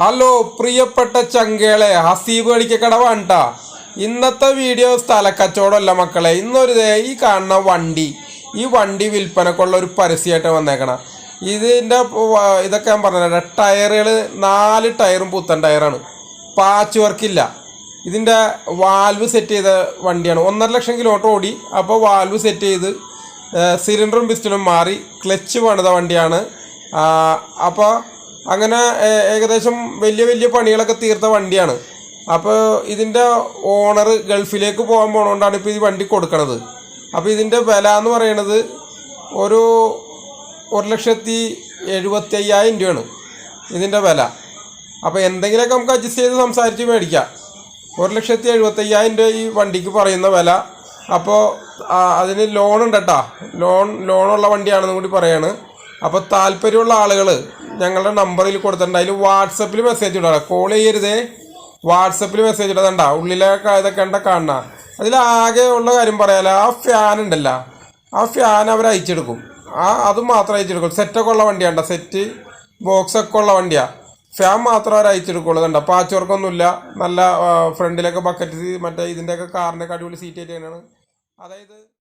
Hello പ്രിയപ്പെട്ട ചങ്കേളെ ഹസീബ് കളിക്കക്കട വേണ്ട ഇന്നത്തെ വീഡിയോ സ്ഥല സ്ഥലക്കച്ചവടമല്ല മക്കളെ. ഇന്നൊരു ഈ കാണുന്ന വണ്ടി ഈ വണ്ടി വിൽപ്പനക്കുള്ള ഒരു പരസ്യമായിട്ട് വന്നേക്കണം. ഇതിന്റെ ഇതൊക്കെ ഞാൻ പറഞ്ഞ ടയറുകൾ നാല് ടയറും പുത്തൻ ടയറാണ്. പാച്ച് വർക്കില്ല. ഇതിന്റെ വാൽവ് സെറ്റ് ചെയ്ത വണ്ടിയാണ്. ഒന്നര ലക്ഷം കിലോമീറ്റർ ഓടി അപ്പോൾ വാൽവ് സെറ്റ് ചെയ്ത് സിലിണ്ടറും പിസ്റ്റണും മാറി ക്ലച്ച് പണിത വണ്ടിയാണ്. അപ്പോൾ അങ്ങനെ ഏകദേശം വലിയ വലിയ പണികളൊക്കെ തീർത്ത വണ്ടിയാണ്. അപ്പോൾ ഇതിന്റെ ഓണർ ഗൾഫിലേക്ക് പോകാൻ പോണതുകൊണ്ടാണ് ഇപ്പോൾ ഈ വണ്ടി കൊടുക്കണത്. അപ്പോൾ ഇതിന്റെ വില എന്ന് പറയണത് ഒരു ഒരു ലക്ഷത്തി എഴുപത്തി അയ്യായിരം രൂപയാണ് ഇതിന്റെ വില. അപ്പോൾ എന്തെങ്കിലുമൊക്കെ നമുക്ക് അഡ്ജസ്റ്റ് ചെയ്ത് സംസാരിച്ച് മേടിക്കാം. ഒരു ലക്ഷത്തി എഴുപത്തി അയ്യായിരം രൂപ ഈ വണ്ടിക്ക് പറയുന്ന വില. അപ്പോൾ അതിന് ലോൺ ഉണ്ട് കേട്ടോ ലോൺ ലോണുള്ള വണ്ടിയാണെന്നും കൂടി പറയാണ്. അപ്പോൾ താല്പര്യമുള്ള ആളുകൾ ഞങ്ങളുടെ നമ്പറിൽ കൊടുത്തിട്ടുണ്ട്. അതിൽ വാട്സപ്പിൽ മെസ്സേജ് ഇടാം. കോൾ ചെയ്യരുതേ. വാട്സപ്പിൽ മെസ്സേജ് ഇടാതണ്ട ഉള്ളിലെ ഇതൊക്കെ ഉണ്ട കാണണ അതിലാകെ ഉള്ള കാര്യം പറയാലോ ആ ഫാൻ ഉണ്ടല്ലോ. ആ ഫാൻ അവർ അയച്ചെടുക്കും. ആ അത് മാത്രം അയച്ചെടുക്കും. സെറ്റൊക്കെ ഉള്ള വണ്ടിയാണ്ട സെറ്റ് ബോക്സ് ഒക്കെ ഉള്ള വണ്ടിയാണ് ഫാൻ മാത്രം അവർ അയച്ചെടുക്കുള്ളൂ കണ്ട. പാച്ച് വർക്കൊന്നുമില്ല നല്ല ഫ്രണ്ടിലൊക്കെ ബക്കറ്റ് മറ്റേ ഇതിന്റെയൊക്കെ കാറിന്റെ കടിപൊളി സീറ്റ് ആയിട്ട് തന്നെയാണ്. അതായത്